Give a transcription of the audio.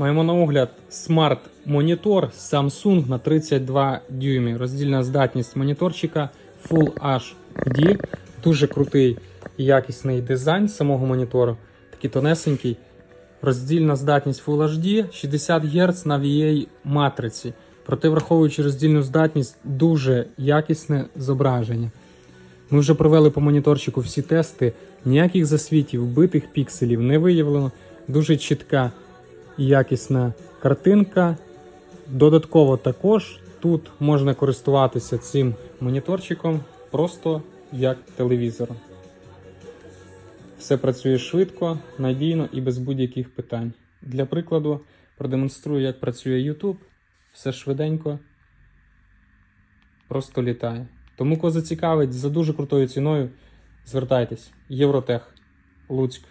Маємо на огляд смарт-монітор Samsung на 32 дюймі. Роздільна здатність моніторчика Full HD. Дуже крутий і якісний дизайн самого монітору. Такий тонесенький. Роздільна здатність Full HD 60 Гц на VA матриці. Проте, враховуючи роздільну здатність, дуже якісне зображення. Ми вже провели по моніторчику всі тести. Ніяких засвітів, вбитих пікселів не виявлено. Дуже чітка якісна картинка. Додатково також тут можна користуватися цим моніторчиком просто як телевізором. Все працює швидко, надійно і без будь-яких питань. Для прикладу, продемонструю, як працює YouTube. Все швиденько, просто літає. Тому, кого зацікавить за дуже крутою ціною, звертайтесь. Євротех, Луцьк.